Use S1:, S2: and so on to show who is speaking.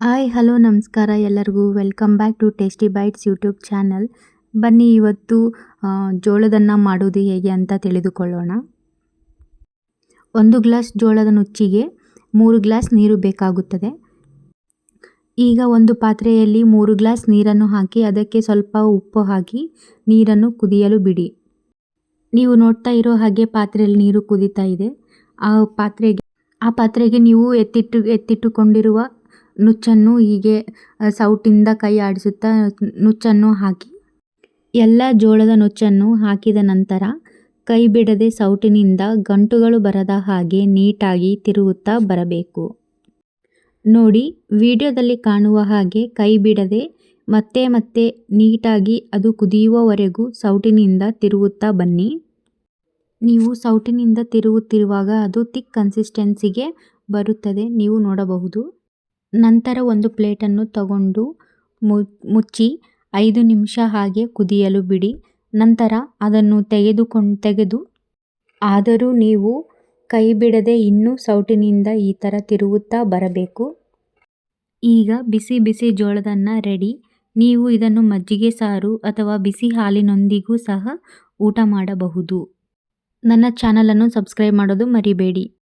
S1: Hi, hello, ನಮಸ್ಕಾರ ಎಲ್ಲರಿಗೂ. Welcome back to Tasty Bites YouTube channel ಬನ್ನಿ, ಇವತ್ತು ಜೋಳದನ್ನು ಮಾಡೋದು ಹೇಗೆ ಅಂತ ತಿಳಿದುಕೊಳ್ಳೋಣ. ಒಂದು ಗ್ಲಾಸ್ ಜೋಳದ ನುಚ್ಚಿಗೆ ಮೂರು ಗ್ಲಾಸ್ ನೀರು ಬೇಕಾಗುತ್ತದೆ. ಈಗ ಒಂದು ಪಾತ್ರೆಯಲ್ಲಿ ಮೂರು ಗ್ಲಾಸ್ ನೀರನ್ನು ಹಾಕಿ, ಅದಕ್ಕೆ ಸ್ವಲ್ಪ ಉಪ್ಪು ಹಾಕಿ, ನೀರನ್ನು ಕುದಿಯಲು ಬಿಡಿ. ನೀವು ನೋಡ್ತಾ ಇರೋ ಹಾಗೆ ಪಾತ್ರೆಯಲ್ಲಿ ನೀರು ಕುದೀತಾ ಇದೆ. ಆ ಪಾತ್ರೆಗೆ ಆ ಪಾತ್ರೆಗೆ ನೀವು ಎತ್ತಿಟ್ಟು, ಎತ್ತಿಟ್ಟುಕೊಂಡಿರುವ ನುಚ್ಚನ್ನು ಹೀಗೆ ಸೌಟಿಂದ ಕೈ ಆಡಿಸುತ್ತಾ ನುಚ್ಚನ್ನು ಹಾಕಿ. ಎಲ್ಲ ಜೋಳದ ನುಚ್ಚನ್ನು ಹಾಕಿದ ನಂತರ ಕೈ ಬಿಡದೆ ಸೌಟಿನಿಂದ ಗಂಟುಗಳು ಬರದ ಹಾಗೆ ನೀಟಾಗಿ ತಿರುಗುತ್ತಾ ಬರಬೇಕು. ನೋಡಿ, ವಿಡಿಯೋದಲ್ಲಿ ಕಾಣುವ ಹಾಗೆ ಕೈ ಬಿಡದೆ ಮತ್ತೆ ಮತ್ತೆ ನೀಟಾಗಿ ಅದು ಕುದಿಯುವವರೆಗೂ ಸೌಟಿನಿಂದ ತಿರುಗುತ್ತಾ ಬನ್ನಿ. ನೀವು ಸೌಟಿನಿಂದ ತಿರುಗುತ್ತಿರುವಾಗ ಅದು ತಿಕ್ ಕನ್ಸಿಸ್ಟೆನ್ಸಿಗೆ ಬರುತ್ತದೆ, ನೀವು ನೋಡಬಹುದು. ನಂತರ ಒಂದು ಪ್ಲೇಟನ್ನು ತಗೊಂಡು ಮುಚ್ಚಿ ಐದು ನಿಮಿಷ ಹಾಗೆ ಕುದಿಯಲು ಬಿಡಿ. ನಂತರ ಅದನ್ನು ತೆಗೆದುಕೊಂಡು, ತೆಗೆದು ಆದರೂ ನೀವು ಕೈ ಬಿಡದೆ ಇನ್ನೂ ಸೌಟಿನಿಂದ ಈ ಥರ ತಿರುಗುತ್ತಾ ಬರಬೇಕು. ಈಗ ಬಿಸಿ ಬಿಸಿ ಜೋಳದನ್ನ ರೆಡಿ. ನೀವು ಇದನ್ನು ಮಜ್ಜಿಗೆ ಸಾರು ಅಥವಾ ಬಿಸಿ ಹಾಲಿನೊಂದಿಗೂ ಸಹ ಊಟ ಮಾಡಬಹುದು. ನನ್ನ ಚಾನಲನ್ನು ಸಬ್ಸ್ಕ್ರೈಬ್ ಮಾಡೋದು ಮರಿಬೇಡಿ.